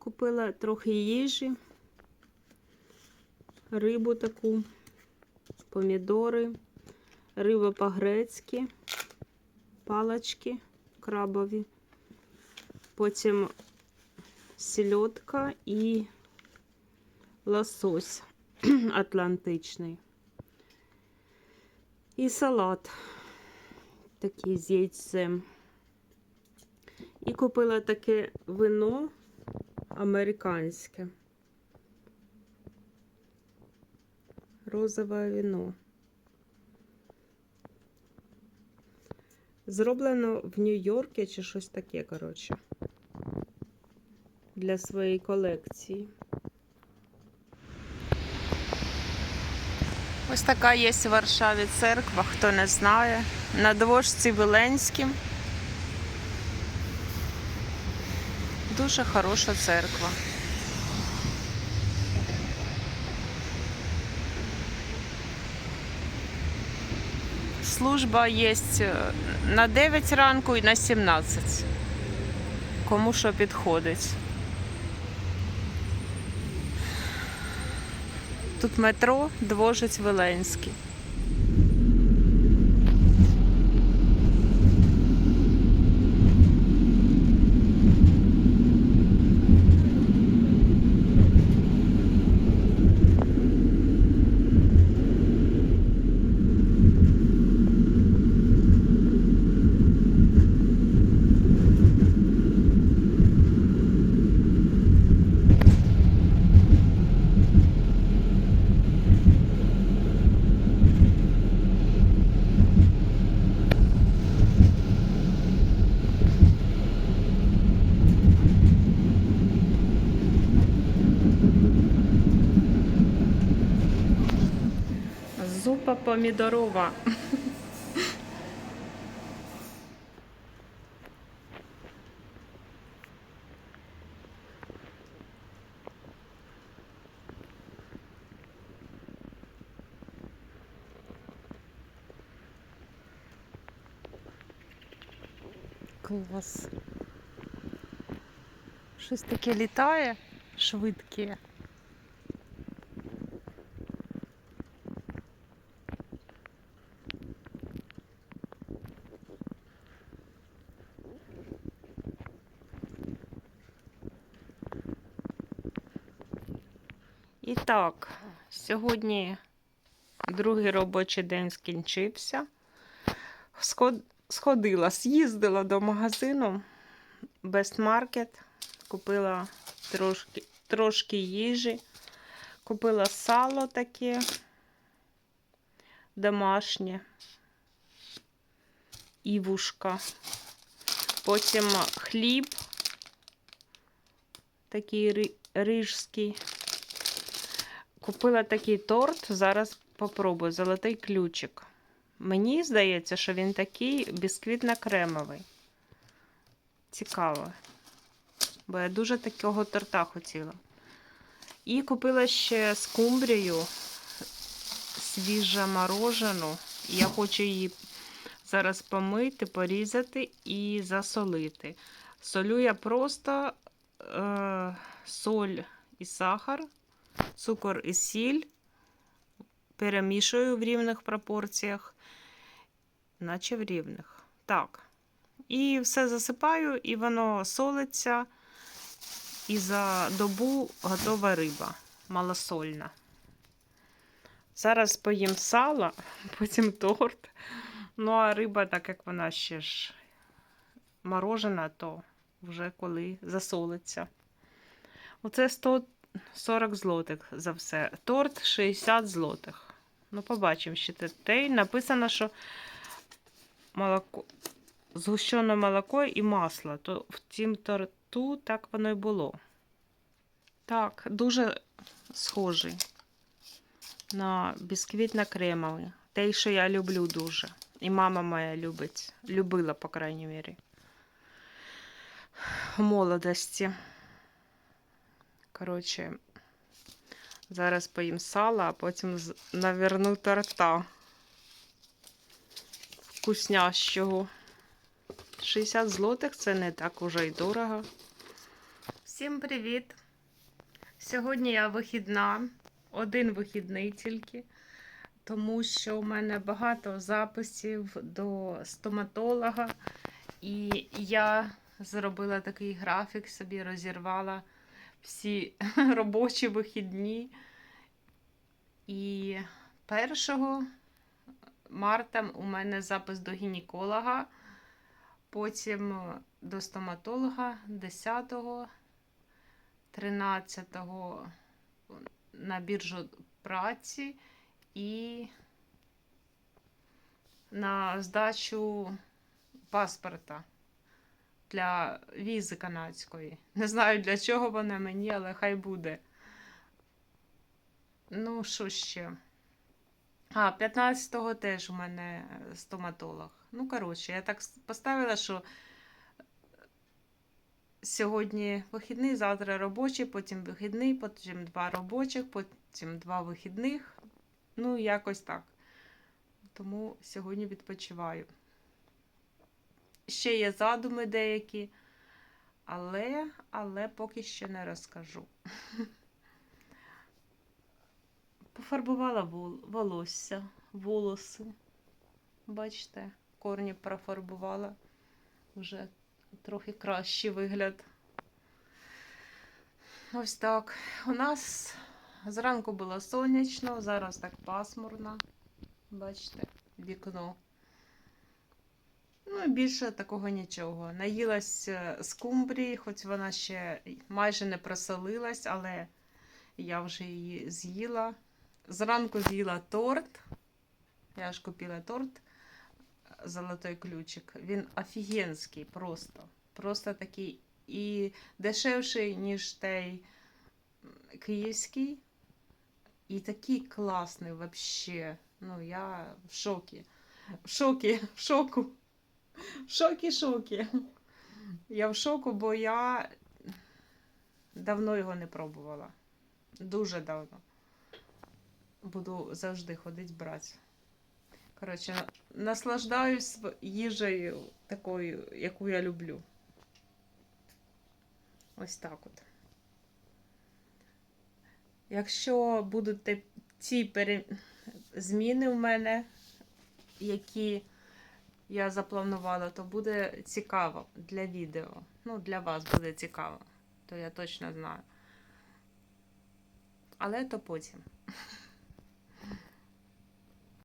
Купила трохи їжі, рибу таку, помідори, риба по-грецьки, палочки крабові, потім сільотка і лосось атлантичний. І салат такий з яйцем. І купила таке вино американське. Розове вино. Зроблено в Нью-Йорку чи щось таке, коротше. Для своєї колекції. Ось така є в Варшаві церква, хто не знає. На дворжці Виленським. Дуже хороша церква. Служба є на 9 ранку і на 17. Кому що підходить. Тут метро Двожець Веленський. Помідорова. Клас. Щось таке літає швидке. І так, сьогодні другий робочий день скінчився. Сходила, з'їздила до магазину Best Market, купила трошки, трошки їжі, купила сало таке домашнє і вушка. Потім хліб такий ри- рижський. Купила такий торт, зараз попробую. Золотий ключик. Мені здається, що він такий бісквітно-кремовий. Цікаво. Бо я дуже такого торта хотіла. І купила ще скумбрію свіжо морожену. Я хочу її зараз помити, порізати і засолити. Солю я просто е, соль і сахар цукор і сіль, перемішую в рівних пропорціях, наче в рівних. Так. І все засипаю, і воно солиться. І за добу готова риба малосольна. Зараз поїм сало, потім торт. Ну, а риба, так як вона ще ж морожена, то вже коли засолиться. Оце 100 40 злотих за все. Торт 60 злотих. Ну, побачимо ще те. Написано, що молоко, згущене молоко і масло. То в цім торту так воно й було. Так, дуже схожий на бісквітно-кремовий. Те, що я люблю дуже. І мама моя любить. Любила, по крайній мірі. В молодості. Коротше, зараз поїм сала, а потім наверну торта. Вкуснящого. 60 злотих це не так уже й дорого. Всім привіт! Сьогодні я вихідна, один вихідний тільки, тому що у мене багато записів до стоматолога, і я зробила такий графік, собі розірвала всі робочі вихідні. І 1 марта у мене запис до гінеколога, потім до стоматолога 10-го. 13-го на біржу праці і на здачу паспорта для візи канадської. Не знаю, для чого вона мені, але хай буде. Ну, що ще? А, 15-го теж у мене стоматолог. Ну, коротше, я так поставила, що Сьогодні вихідний, завтра робочий, потім вихідний, потім два робочих, потім два вихідних. Ну, якось так. Тому сьогодні відпочиваю. Ще є задуми деякі, але, але поки що не розкажу. Пофарбувала волосся, волоси. Бачите, корні профарбувала вже трохи кращий вигляд. Ось так. У нас зранку було сонячно, зараз так пасмурно. Бачите, вікно. Ну більше такого нічого. Наїлась скумбрії, хоч вона ще майже не просолилась, але я вже її з'їла. Зранку з'їла торт. Я ж купила торт золотой ключик. Він офігенський просто. Просто такий і дешевший, ніж той київський. І такий класний вообще. Ну, я в шокі. В шокі, в шоку. В шокі, шокі. Я в шоку, бо я давно його не пробувала. Дуже давно. Буду завжди ходити брати. Коротше, наслаждаюсь їжею такою, яку я люблю. Ось так от. Якщо будуть ці пере... зміни в мене, які я запланувала, то буде цікаво для відео. Ну, для вас буде цікаво, то я точно знаю. Але то потім.